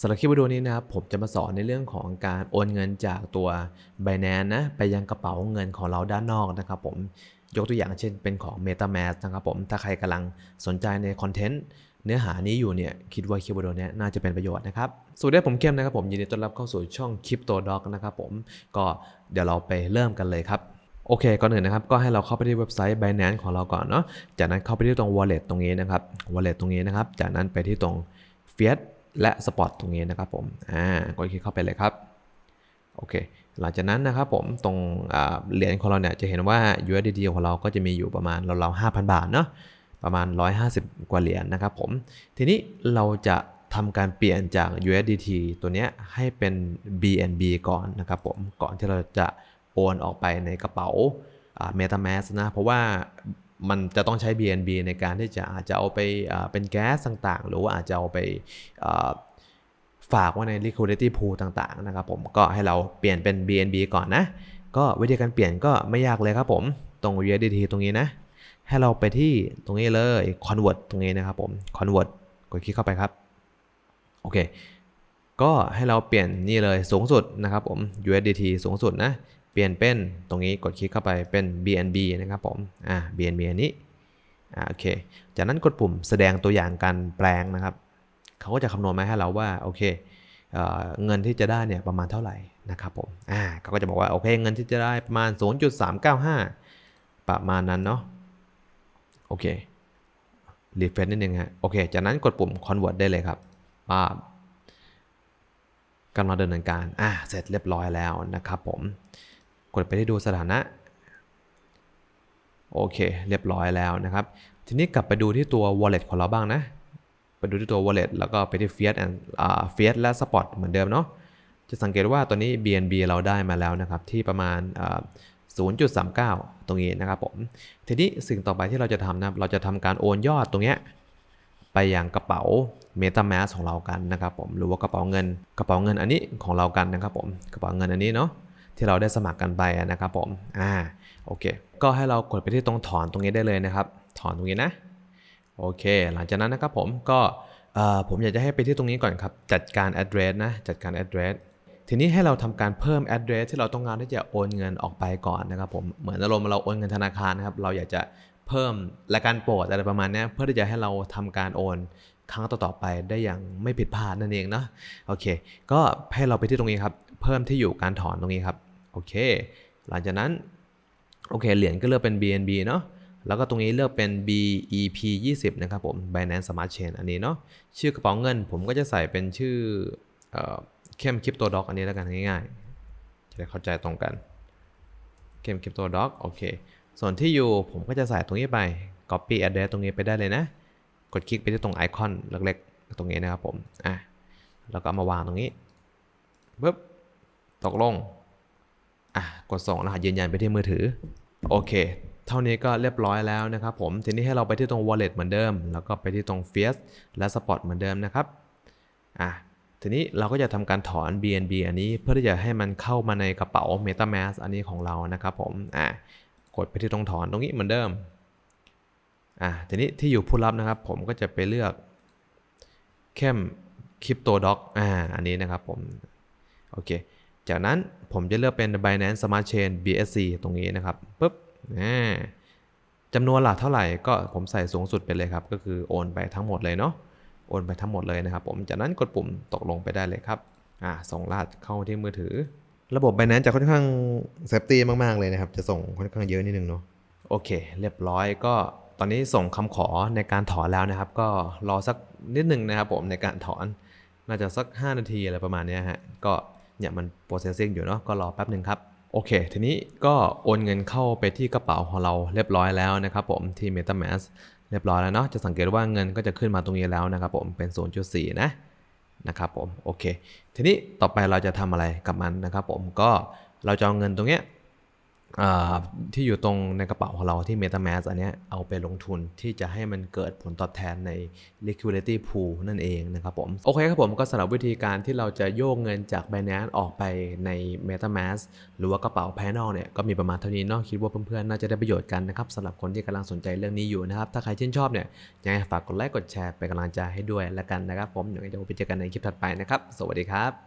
สำหรับคลิปวิดีโอนี้นะครับผมจะมาสอนในเรื่องของการโอนเงินจากตัว Binance นะไปยังกระเป๋าเงินของเราด้านนอกนะครับผมยกตัวอย่างเช่นเป็นของ MetaMask นะครับผมถ้าใครกำลังสนใจในคอนเทนต์เนื้อหานี้อยู่เนี่ยคิดว่าคลิปวิดีโอนี้น่าจะเป็นประโยชน์นะครับสวัสดีผมเข้มนะครับผมยินดีต้อนรับเข้าสู่ช่อง Crypto Doc นะครับผมก็เดี๋ยวเราไปเริ่มกันเลยครับโอเค ก่อนอื่นนะครับ ก็ให้เราเข้าไปที่เว็บไซต์ Binance ของเราก่อนเนาะจากนั้นเข้าไปที่ตรง wallet ตรงนี้นะครับ wallet ตรงนี้นะครับ จากนั้นไปที่ตรง fiat และ spot ตรงนี้นะครับผมอ่ากดคลิกเข้าไปเลยครับโอเคหลังจากนั้นนะครับผมตรงเหรียญของเราเนี่ยจะเห็นว่า USDT ของเราก็จะมีอยู่ประมาณเราๆ5,000 บาทเนาะประมาณ 150 กว่าเหรียญนะครับผม ทีนี้เราจะทำการเปลี่ยนจาก USDT ตัวเนี้ยให้เป็น BNB ก่อนนะครับผมก่อนที่เราจะโอนออกไปในกระเป๋า MetaMask นะเพราะว่า มันจะต้องใช้ BNB ในการที่จะอาจจะเอาไปเป็นแก๊สต่างๆ หรือว่าอาจจะเอาไปฝากไว้ใน liquidity pool ต่างๆนะครับผมก็ให้เราเปลี่ยนเป็น BNB ก่อนนะ ก็วิธีการเปลี่ยนก็ไม่ยากเลยครับผม ตรง USDT ตรงนี้นะ ให้เราไปที่ตรงนี้เลย convert ตรงนี้นะครับผม convert กดคลิกเข้าไปครับ โอเค ก็ให้เราเปลี่ยนนี่เลยสูงสุดนะครับผม USDT สูงสุดนะ ปลี่ยนเป็นตรงนี้กดคลิกเข้าไปเป็น BNB นะครับผม อ่า BNB อันนี้ อ่า โอเค จากนั้นกดปุ่มแสดงตัวอย่างการแปลงนะครับ เขาก็จะคำนวณมาให้เราว่า โอเคเอเงินที่จะได้เนี่ยประมาณเท่าไหร่นะครับผม อ่าเขาก็จะบอกว่า โอเค เงินที่จะได้ประมาณ 0.395 ประมาณนั้นเนาะ โอเค รีเฟรชนิดนึงฮะ โอเค จากนั้นกดปุ่ม convert ได้เลยครับป้าบกำลังดำเนินการ อ่า เสร็จเรียบร้อยแล้วนะครับผม ดไปที่ดูสถานะ โอเค เรียบร้อยแล้วนะครับ ทีนี้กลับไปดูที่ตัว wallet ของเราบ้างนะ ไปดูที่ตัว wallet แล้วก็ไปที่ fiat and อ่า fiat และ spot เหมือนเดิมเนาะ จะสังเกตว่าตัวนี้ BNB เราได้มาแล้วนะครับ ที่ประมาณอ่า0.39 ตรงนี้นะครับผม ทีนี้สิ่งต่อไปที่เราจะทำนะเราจะทำการโอนยอดตรงเนี้ยไปยังกระเป๋า MetaMask ของเรากันนะครับผม หรือว่ากระเป๋าเงิน กระเป๋าเงินอันนี้ของเรากันนะครับผม กระเป๋าเงินอันนี้เนาะ ที่เราได้สมัครกันไปนะครับผมอ่าโอเค ก็ให้เรากดไปที่ตรงถอนตรงนี้ได้เลยนะครับ ถอนตรงนี้นะโอเค หลังจากนั้นนะครับผมก็เอ่อผมอยากจะให้ไปที่ตรงนี้ก่อนครับ จัดการ address นะจัดการ address ทีนี้ให้เราทำการเพิ่ม address ที่เราต้องการที่จะโอนเงินออกไปก่อนนะครับผมเหมือนอารมณ์เราโอนเงินธนาคารนะครับเราอยากจะเพิ่มและการโปรดอะไรประมาณนี้เพื่อที่จะให้เราทำการโอนครั้งต่อๆไปได้อย่างไม่ผิดพลาดนั่นเองเนาะโอเค ก็ให้เราไปที่ตรงนี้ครับ เพิ่มที่อยู่การถอนตรงนี้ครับ เค หลังจากนั้น โอเค เหรียญก็เลือกเป็น BNB เนาะแล้วก็ตรงนี้เลือกเป็น BEP 20 นะครับผม Binance Smart Chain อันนี้เนาะ ชื่อกระเป๋าเงินผมก็จะใส่เป็นชื่อเออเข้มคริปโตด็อกอันนี้แล้วกันง่ายๆ จะได้เข้าใจตรงกัน เข้มคริปโตด็อกโอเค ส่วนที่อยู่ผมก็จะใส่ตรงนี้ไป Copy address ตรงนี้ไปได้เลยนะ กดคลิกไปที่ตรงไอคอนเล็กๆ ตรงนี้นะครับผม อะ แล้วก็มาวางตรงนี้ปึ๊บ ตกลง กดส่งรหัสยืนยันไปที่มือถือ โอเค เท่านี้ก็เรียบร้อยแล้วนะครับผม ทีนี้ให้เราไปที่ตรง wallet เหมือนเดิม แล้วก็ไปที่ตรง fiat และ spot เหมือนเดิมนะครับ อะ ทีนี้เราก็จะทำการถอน BNB อันนี้เพื่อที่จะให้มันเข้ามาในกระเป๋า MetaMask อันนี้ของเรานะครับผม อะ กดไปที่ตรงถอนตรงนี้เหมือนเดิม อะ ทีนี้ที่อยู่ผู้รับนะครับ ผมก็จะไปเลือกเข้มคริปโตด็อกอ่า อันนี้นะครับผม โอเค จากนั้นผมจะเลือกเป็น Binance Smart Chain BSC ตรงนี้นะครับปุ๊บอ่าจำนวนหลักเท่าไหร่ก็ผมใส่สูงสุดไปเลยครับ ก็คือโอนไปทั้งหมดเลยเนาะโอนไปทั้งหมดเลยนะครับ ผมจากนั้นกดปุ่มตกลงไปได้เลยครับอ่าส่งรหัสเข้าที่มือถือ ระบบ Binance จะค่อนข้างเซฟตี้มาก ๆ เลยนะครับ จะส่งค่อนข้างเยอะนิดนึงเนาะโอเค เรียบร้อยก็ตอนนี้ส่งคำขอในการถอนแล้วนะครับ ก็รอสักนิดหนึ่งนะครับผมในการถอน น่าจะสัก 5 นาทีอะไรประมาณนี้ฮะก็ เนี่ยมัน processing อยู่เนาะก็รอแป๊บหนึ่งครับโอเค ทีนี้ก็โอนเงินเข้าไปที่กระเป๋าของเราเรียบร้อยแล้วนะครับผมที่ MetaMask เรียบร้อยแล้วเนาะจะสังเกตว่าเงินก็จะขึ้นมาตรงนี้แล้วนะครับผมเป็น 0.4 นะนะครับผมโอเค ทีนี้ต่อไปเราจะทำอะไรกับมันนะครับผมก็เราจะเอาเงินตรงเนี้ย ที่อยู่ตรงในกระเป๋าของเราที่ MetaMask อันนี้เอาไปลงทุนที่จะให้มันเกิดผลตอบแทนใน liquidity pool นั่นเองนะครับผม โอเคครับผมก็สำหรับวิธีการที่เราจะโยกเงินจาก Binance ออกไปใน MetaMask หรือว่ากระเป๋าภายนอกเนี่ยก็มีประมาณเท่านี้เนาะคิดว่าเพื่อนๆ น่าจะได้ประโยชน์กันนะครับสำหรับคนที่กำลังสนใจเรื่องนี้อยู่นะครับ ถ้าใครชื่นชอบเนี่ยยังไงฝากกดไลค์กดแชร์เป็นกำลังใจให้ด้วยแล้วกันนะครับผมเดี๋ยวไว้เจอกันในคลิปถัดไปนะครับสวัสดีครับ